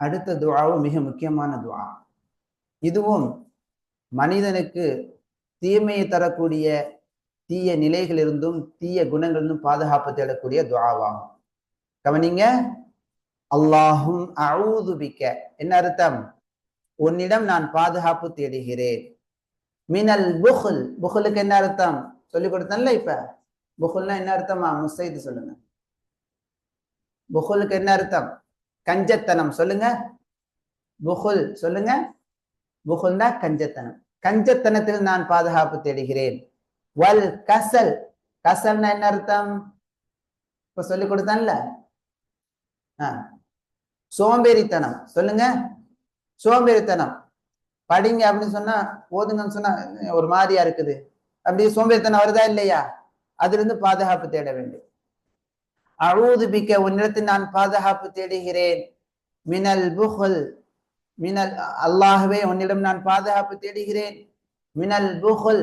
அடுத்த துவாவும் மிக முக்கியமான துவா இதுவும் மனிதனுக்கு தீமையை தரக்கூடிய தீய நிலைகளிலிருந்தும் தீய குணங்களிலிருந்தும் பாதுகாப்பு தேடக்கூடிய துவாவாகும் கவனிங்க அல்லாஹும் அவுதுபிக்க என்ன அர்த்தம்? உன்னிடம் நான் பாதுகாப்பு தேடுகிறேன். மினல் புகுல். புகுலுக்கு என்ன அர்த்தம்? சொல்லி கொடுத்தேன்ல இப்ப. புகுல்னா என்ன அர்த்தமா? முஸ்தைது சொல்லுங்க. புகுலுக்கு என்ன அர்த்தம்? கஞ்சத்தனம் சொல்லுங்க. புகுல் சொல்லுங்க. புகுல்னா கஞ்சத்தனம். கஞ்சத்தனத்தில் நான் பாதுகாப்பு தேடுகிறேன். வல் கசல். கசல்னா என்ன அர்த்தம்? இப்ப சொல்லி கொடுத்தான்ல. சோம்பேறித்தனம். சொல்லுங்க. சோம்பேறித்தனம். படிங்க அப்படின்னு சொன்னா போதுங்கன்னு சொன்னா ஒரு மாதிரியா இருக்குது. அப்படி சோம்பேறித்தனம் வருதா இல்லையா? அதுல இருந்து பாதுகாப்பு தேட வேண்டும். அழுது பிக்க உன்னிடத்தில் நான் பாதுகாப்பு தேடுகிறேன். மினல் புகல் மினல் அல்லாகவே உன்னிடம் நான் பாதுகாப்பு தேடுகிறேன். மினல் புகழ்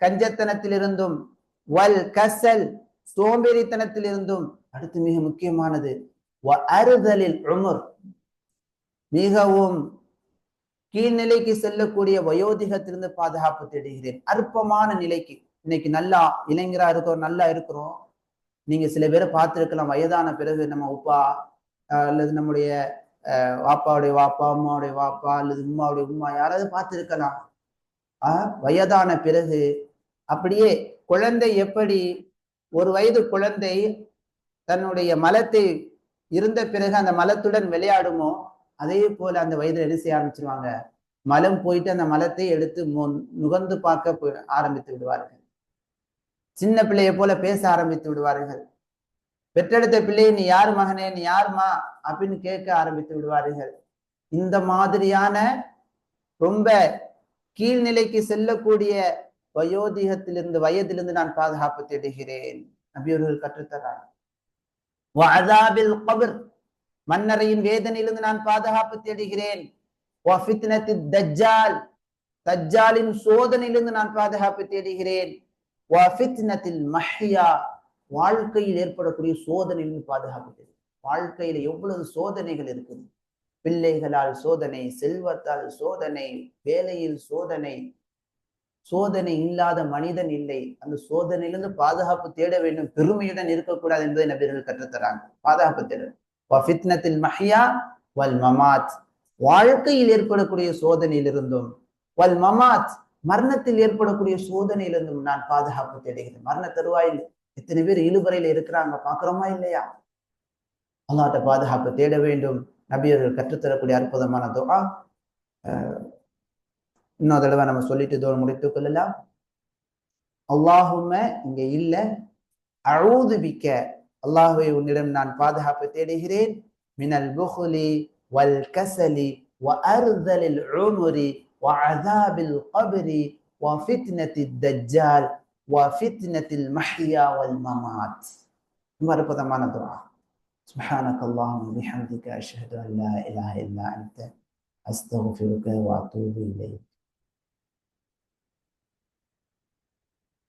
கஞ்சத்தனத்திலிருந்தும் வல் கசல் சோம்பேறித்தனத்திலிருந்தும். அடுத்து மிக முக்கியமானது வ அறுதலில் உமர் மிகவும் கீழ்நிலைக்கு செல்லக்கூடிய வயோதிகத்திலிருந்து பாதுகாப்பு தேடுகிறேன். அற்பமான நிலைக்கு. இன்னைக்கு நல்லா இளைஞரா இருக்கிறோம் நல்லா இருக்கிறோம். நீங்க சில பேரை பார்த்திருக்கலாம். வயதான பிறகு நம்ம உப்பா அல்லது நம்முடைய அஹ் வாப்பாவுடைய வாப்பா அம்மாவுடைய வாப்பா அல்லது உம்மாவுடைய உம்மா யாராவது பார்த்துருக்கலாம். ஆஹ் வயதான பிறகு அப்படியே குழந்தை எப்படி ஒரு வயது குழந்தை தன்னுடைய மலத்தை இருந்த பிறகு அந்த மலத்துடன் விளையாடுமோ அதே போல அந்த வயதுல என்ன செய்ய ஆரம்பிச்சிருவாங்க? மலம் போயிட்டு அந்த மலத்தை எடுத்து முன் நுகர்ந்து பார்க்க ஆரம்பித்து விடுவார்கள். சின்ன பிள்ளையை போல பேச ஆரம்பித்து விடுவார்கள். பெற்றெடுத்த பிள்ளையை நீ யார் மகனே? நீ யாருமா அப்படின்னு கேட்க ஆரம்பித்து விடுவார்கள். இந்த மாதிரியான ரொம்ப கீழ்நிலைக்கு செல்லக்கூடிய வயோதிகத்திலிருந்து வயதிலிருந்து நான் பாதுகாப்பு தேடுகிறேன். நபியவர்கள் கற்றுத்தரார் வஅதாபில் கபர் மன்னரையின் வேதனையிலிருந்து நான் பாதுகாப்பு தேடுகிறேன். தஜ்ஜால் தஜ்ஜாலின் சோதனையிலிருந்து நான் பாதுகாப்பு தேடுகிறேன். மஹ்யா வாழ்க்கையில் ஏற்படக்கூடிய சோதனையிலிருந்து பாதுகாப்பு. வாழ்க்கையில எவ்வளவு சோதனைகள் இருக்குது? பிள்ளைகளால் சோதனை செல்வத்தால் சோதனை வேலையில் சோதனை சோதனை இல்லாத மனிதன் இல்லை. அந்த சோதனையிலிருந்து பாதுகாப்பு தேட வேண்டும். பெருமையுடன் இருக்கக்கூடாது என்பதை நபர்கள் கற்றுத்தராங்க. பாதுகாப்பு தேட மஹியா வல் மமாத். வாழ்க்கையில் ஏற்படக்கூடிய சோதனையிலிருந்தும். வல் மமாத் மரணத்தில் ஏற்படக்கூடிய சோதனையிலிருந்து நான் பாதுகாப்பு தேடுகிறேன். மரண தருவாயில் எத்தனை பேர் இழுபறையில இருக்கிறாங்க? பாக்குறோமா இல்லையா? அல்லாட்ட பாதுகாப்பு தேட வேண்டும். நபியர்கள் கற்றுத்தரக்கூடிய அற்புதமான துவா இன்னொரு தடவை நம்ம சொல்லிட்டு தோல் முடித்துக் கொள்ளலாம். அல்லாஹும இங்க இல்ல. அழுதுபிக்க அல்லாஹுவை உன்னிடம் நான் பாதுகாப்பு தேடுகிறேன். மினல் புகுலி வல் கசலி வ وعذاب القبر وفتنة الدجال وفتنة المحيا والممات. مرقدمان دعاء سبحانك اللهم وبحمدك أشهد أن لا إله إلا أنت أستغفرك وأتوب إليك.